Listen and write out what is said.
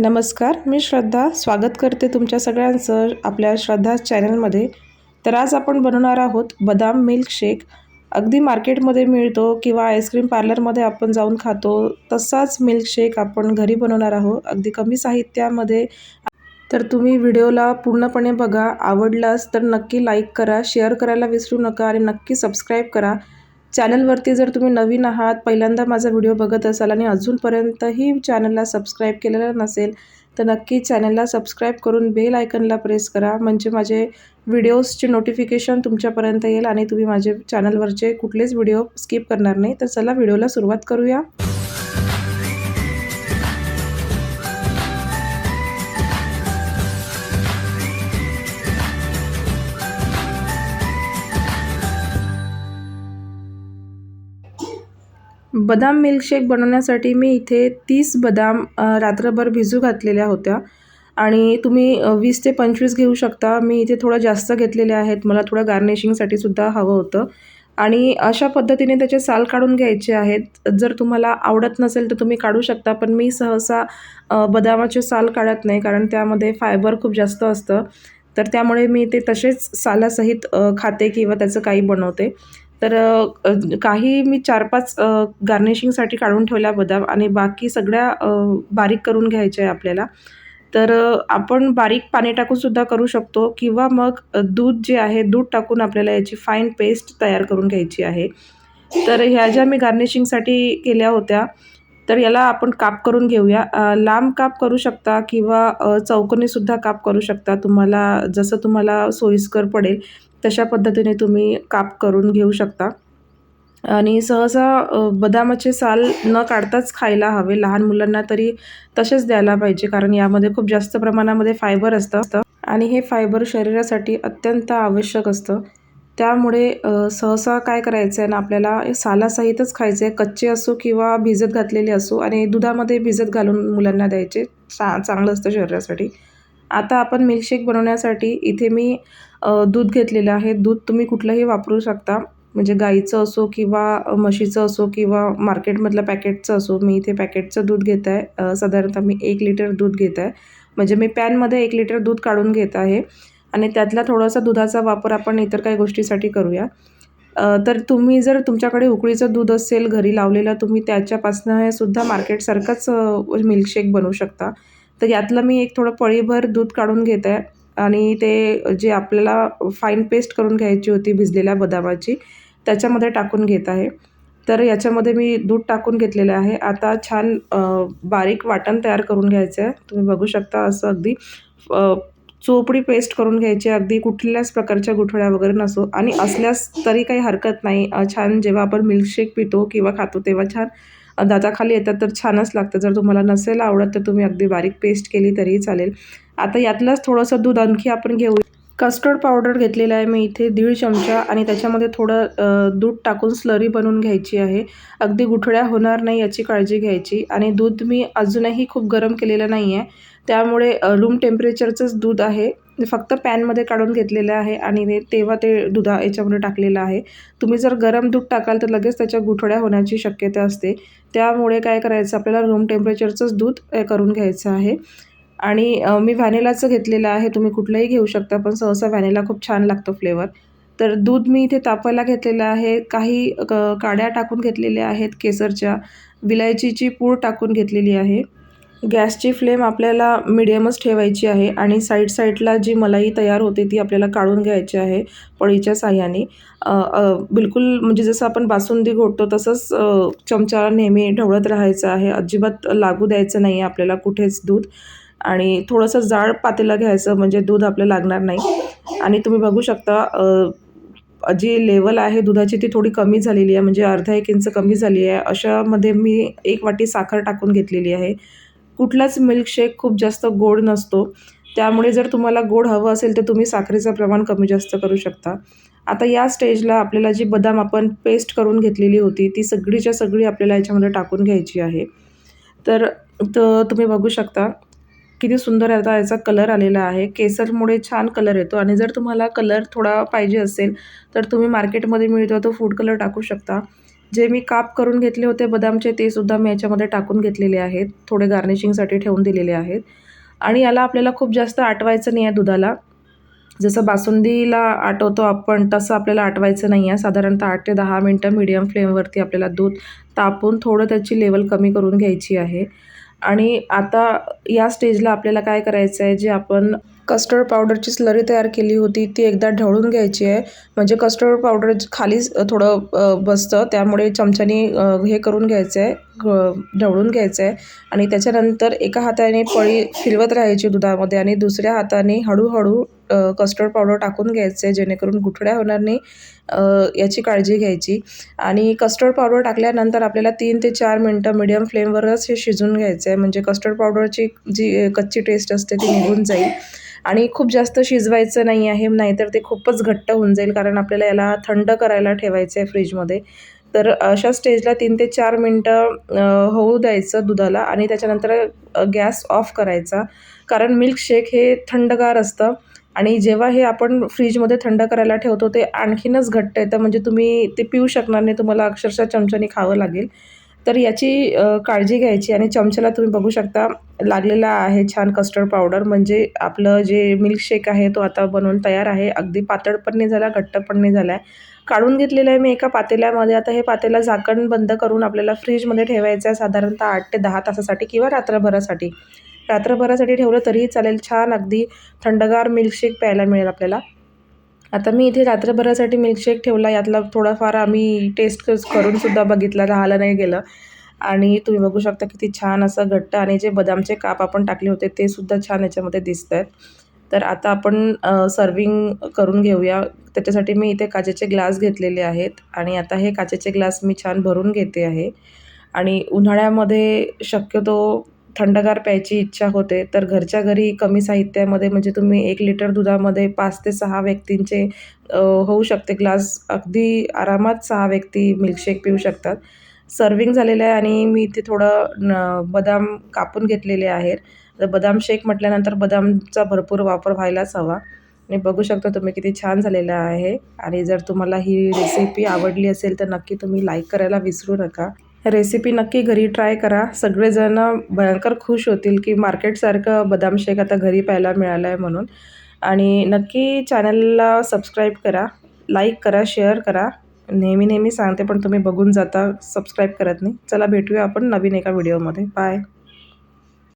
नमस्कार मी श्रद्धा. स्वागत करते तुमच्या सगळ्यांचं आपल्या श्रद्धा चॅनलमध्ये. तर आज आपण बनवणार आहोत बदाम मिल्कशेक. अगदी मार्केटमध्ये मिळतो किंवा आईस्क्रीम पार्लरमध्ये आपण जाऊन खातो तसाच मिल्कशेक आपण घरी बनवणार आहोत. अगदी कमी साहित्यामध्ये. तर तुम्ही व्हिडिओला पूर्णपणे बघा. आवडलास तर नक्की लाईक करा शेअर करायला विसरू नका आणि नक्की सबस्क्राईब करा. चॅनलवरती जर तुम्ही नवीन आहात पहिल्यांदा माझा व्हिडिओ बघत असाल आणि अजूनपर्यंतही चॅनलला सबस्क्राईब केलेलं नसेल तर नक्की चॅनलला सबस्क्राईब करून बेल आयकनला प्रेस करा. म्हणजे माझे व्हिडिओजचे नोटिफिकेशन तुमच्यापर्यंत येईल आणि तुम्ही माझे चॅनलवरचे कुठलेच व्हिडिओ स्किप करणार नाही. तर चला व्हिडिओला सुरुवात करूया. बदाम मिल्कशेक बनवण्यासाठी मी इथे तीस बदाम रात्रभर भिजू घातलेल्या होत्या. आणि तुम्ही वीस ते पंचवीस घेऊ शकता. मी इथे थोडं जास्त घेतलेले आहेत. मला थोडं गार्निशिंगसाठी सुद्धा हवं होतं. आणि अशा पद्धतीने त्याचे साल काढून घ्यायचे आहेत. जर तुम्हाला आवडत नसेल तर तुम्ही काढू शकता पण मी सहसा बदामाचे साल काढत नाही कारण त्यामध्ये फायबर खूप जास्त असतं. तर त्यामुळे मी ते तसेच सालासहित खाते किंवा त्याचं काही बनवते. तर काही मी चार पाच गार्निशिंगसाठी काढून ठेवल्या बदाम आणि बाकी सगळ्या बारीक करून घ्यायच्या आहे आपल्याला. तर आपण बारीक पाणी टाकूनसुद्धा करू शकतो किंवा मग दूध जे आहे दूध टाकून आपल्याला याची फाईन पेस्ट तयार करून घ्यायची आहे. तर ह्या ज्या मी गार्निशिंगसाठी केल्या होत्या तर याला आपण काप करून घेऊया. लांब काप करू शकता किंवा चौकोनीसुद्धा काप करू शकता. तुम्हाला जसं तुम्हाला सोयीस्कर पडेल तशा पद्धतीने तुम्ही काप करून घेऊ शकता. आणि सहसा बदामाचे साल न काढताच खायला हवे. लहान मुलांना तरी तसेच द्यायला पाहिजे कारण यामध्ये खूप जास्त प्रमाणामध्ये फायबर असतं. आणि हे फायबर शरीरासाठी अत्यंत आवश्यक असतं. त्यामुळे सहसा काय करायचं आहे ना आपल्याला सालासहितच खायचं आहे कच्चे असो किंवा भिजत घातलेले असो आणि दुधामध्ये भिजत घालून मुलांना द्यायचे. चा चांगलं असतं शरीरासाठी. आता आपण मिल्कशेक बनवण्यासाठी इथे मी दूध घेतलेलं आहे. दूध तुम्ही कुठलंही वापरू शकता. म्हणजे गाईचं असो किंवा म्हशीचं असो किंवा मार्केटमधलं पॅकेटचं असो मी इथे पॅकेटचं दूध घेत आहे. साधारणतः मी एक लिटर दूध घेत आहे. म्हणजे मी पॅनमध्ये एक लिटर दूध काढून घेत आहे. आणि त्यातला थोडासा दुधाचा वापर आपण इतर काही गोष्टीसाठी करूया. तर तुम्ही जर तुमच्याकडे उकळीचं दूध असेल घरी लावलेलं तुम्ही त्याच्यापासनं हे सुद्धा मार्केटसारखंच मिल्कशेक बनवू शकता. तर यातलं मी एक थोडं पळीभर दूध काढून घेत आहे. आणि ते जे आपल्याला फाईन पेस्ट करून घ्यायची होती भिजलेल्या बदामाची त्याच्यामध्ये टाकून घेत आहे. तर याच्यामध्ये मी दूध टाकून घेतलेलं आहे. आता छान बारीक वाटण तयार करून घ्यायचं आहे. तुम्ही बघू शकता असं अगदी चोपडी पेस्ट करून घ्यायची अगदी कुठल्याच प्रकारच्या गुठळ्या वगैरे नसो. आणि असल्यास तरी काही हरकत नाही. छान जेव्हा आपण मिल्कशेक पितो किंवा खातो तेव्हा छान दाताखाली येतात तर छानच लागतं. जर तुम्हाला नसेल आवडत तर तुम्ही अगदी बारीक पेस्ट केली तरीही चालेल. आता यातलंच थोडंसं दूध आणखी आपण घेऊ. कस्टर्ड पावडर घेतलेला आहे मी इथे दीड चमचा आणि त्याच्यामध्ये थोडं दूध टाकून स्लरी बनवून घ्यायची आहे. अगदी गुठळ्या होणार नाही याची काळजी घ्यायची. आणि दूध मी अजूनही खूप गरम केलेलं नाही आहे त्यामुळे रूम टेम्परेचरचंच दूध आहे. फक्त पॅनमध्ये काढून घेतलेलं आहे आणि तेव्हा ते दुधा याच्यामध्ये टाकलेलं आहे. तुम्ही जर गरम दूध टाकाल तर लगेच त्याच्या गुठळ्या होण्याची शक्यता असते. त्यामुळे काय करायचं? आपल्याला रूम टेम्परेचरचंच दूध करून घ्यायचं आहे. आणि मी व्हॅनिलाचं घेतलेलं आहे तुम्ही कुठलंही घेऊ शकता पण सहसा व्हॅनिला खूप छान लागतो फ्लेवर. तर दूध मी इथे तापायला घेतलेलं आहे काही क काड्या टाकून घेतलेल्या आहेत केसरच्या विलायचीची पूड टाकून घेतलेली आहे. गॅसची फ्लेम आपल्याला मिडियमच ठेवायची आहे आणि साईड साईडला जी मलाई तयार होते ती आपल्याला काढून घ्यायची आहे पळीच्या साह्याने. बिलकुल म्हणजे जसं आपण बासुंदी घोटतो तसंच चमचा नेहमी ढवळत राहायचं आहे अजिबात लागू द्यायचं नाही आहे आपल्याला कुठेच दूध. आणि थोडंसं जाड पातेलं घ्यायचं म्हणजे दूध आपलं लागणार नाही. आणि तुम्ही बघू शकता जी लेवल आहे दुधाची ती थोडी कमी झालेली आहे म्हणजे अर्धा एक इंच कमी झाली आहे. अशामध्ये मी एक वाटी साखर टाकून घेतलेली आहे. कुठलाच मिल्कशेक खूप जास्त गोड नसतो. त्यामुळे जर तुम्हाला गोड हवं असेल तर तुम्ही साखरेचं प्रमाण कमी जास्त करू शकता. आता या स्टेजला आपल्याला जी बदाम आपण पेस्ट करून घेतलेली होती ती सगळीच्या सगळी आपल्याला याच्यामध्ये टाकून घ्यायची आहे. तर तुम्ही बघू शकता किती सुंदर आता याचा कलर आलेला आहे. केसरमुळे छान कलर येतो. आणि जर तुम्हाला कलर थोडा पाहिजे असेल तर तुम्ही मार्केटमध्ये मिळतो तो फूड कलर टाकू शकता. जे मी काप करून घेतले होते बदामचे ते सुद्धा मी याच्यामध्ये टाकून घेतलेले आहेत. थोडे गार्निशिंगसाठी ठेवून दिलेले आहेत. आणि याला आपल्याला खूप जास्त आटवायचं नाही आहे दुधाला. जसं बासुंदीला आटवतो आपण तसं आपल्याला आटवायचं नाही आहे. साधारणतः आठ ते दहा मिनटं मीडियम फ्लेमवरती आपल्याला दूध तापून थोडं त्याची लेवल कमी करून घ्यायची आहे. आणि आता या स्टेजला आपल्याला काय करायचं आहे? जे आपण कस्टर्ड पावडरची स्लरी तयार केली होती ती एकदा ढवळून घ्यायची आहे. म्हणजे कस्टर्ड पावडर खाली थोडं बसतं. त्यामुळे चमच्याने हे करून घ्यायचं आहे. ढवळून घ्यायचं आहे आणि त्याच्यानंतर एका हाताने पळी फिरवत राहायची दुधामध्ये आणि दुसऱ्या हाताने हळूहळू कस्टर्ड पावडर टाकून घ्यायचं आहे जेणेकरून गुठड्या होणार नाही याची काळजी घ्यायची. आणि कस्टर्ड पावडर टाकल्यानंतर आपल्याला तीन ते चार मिनटं मिडियम फ्लेमवरच हे शिजून घ्यायचं आहे म्हणजे कस्टर्ड पावडरची जी कच्ची टेस्ट असते ती निघून जाईल. आणि खूप जास्त शिजवायचं नाही आहे नाहीतर ते खूपच घट्ट होऊन जाईल कारण आपल्याला याला थंड करायला ठेवायचं आहे फ्रीजमध्ये तर अशा स्टेजला तीन ते चार मिनटं होऊ द्यायचं दुधाला आणि त्याच्यानंतर गॅस ऑफ करायचा. कारण मिल्कशेक हे थंडगार असतं आणि जेव्हा हे आपण फ्रीजमध्ये थंड करायला ठेवतो ते आणखीनच घट्ट येतं. म्हणजे तुम्ही ते पिऊ शकणार नाही तुम्हाला अक्षरशः चमच्याने खावं लागेल. तर याची काळजी घ्यायची आणि चमच्याला तुम्ही बघू शकता लागलेला आहे छान कस्टर्ड पावडर म्हणजे आपलं जे मिल्कशेक आहे तो आता बनवून तयार आहे. अगदी पातळ पण नाही झाला घट्ट पण नाही झाला आहे काढून घेतलेलं आहे मी एका पातेल्यामध्ये. आता हे पातेला झाकण बंद करून आपल्याला फ्रीजमध्ये ठेवायचं आहे साधारणतः आठ ते दहा तासासाठी किंवा रात्रभरासाठी. रात्रभरासाठी ठेवलं तरीही चालेल. छान अगदी थंडगार मिल्कशेक प्यायला मिळेल आपल्याला. आता मी इथे रात्रभरासाठी मिल्कशेक ठेवला यातला थोडाफार आम्ही टेस्ट करूनसुद्धा बघितला राहिलं नाही गेलं. आणि तुम्ही बघू शकता किती छान असं घट्ट आणि जे बदामचे काप आपण टाकले होते ते सुद्धा छान याच्यामध्ये दिसत आहेत तर आता आपण सर्विंग करून घेऊया. त्याच्यासाठी मी इथे काचेचे ग्लास घेतलेले आहेत. आणि आता हे काचेचे ग्लास मी छान भरून घेते आहे. आणि उन्हाळ्यामध्ये शक्यतो थंडगार प्यायची इच्छा होते तर घरच्या घरी कमी साहित्यामध्ये म्हणजे तुम्ही एक लिटर दुधामध्ये पाच ते सहा व्यक्तींचे होऊ शकते ग्लास अगदी आरामात सहा व्यक्ती मिल्कशेक पिऊ शकतात. सर्विंग झालेलं आहे आणि मी इथे थोडं न बदाम कापून घेतलेले आहेत. तर बदाम शेक म्हटल्यानंतर बदामचा भरपूर वापर व्हायलाच हवा. आणि बघू शकता तुम्ही किती छान झालेलं आहे. आणि जर तुम्हाला ही रेसिपी आवडली असेल तर नक्की तुम्ही लाईक करायला विसरू नका. रेसिपी नक्की घरी ट्राय करा. सगळेजण भयंकर खुश होतील की मार्केटसारखं बदाम शेक आता घरी पाहायला मिळालं आहे म्हणून. आणि नक्की चॅनलला सबस्क्राईब करा लाईक करा शेअर करा. नेहमी नेहमी सांगते पण तुम्ही बघून जाता सबस्क्राईब करत नाही. चला भेटूया आपण नवीन एका व्हिडिओमध्ये. बाय.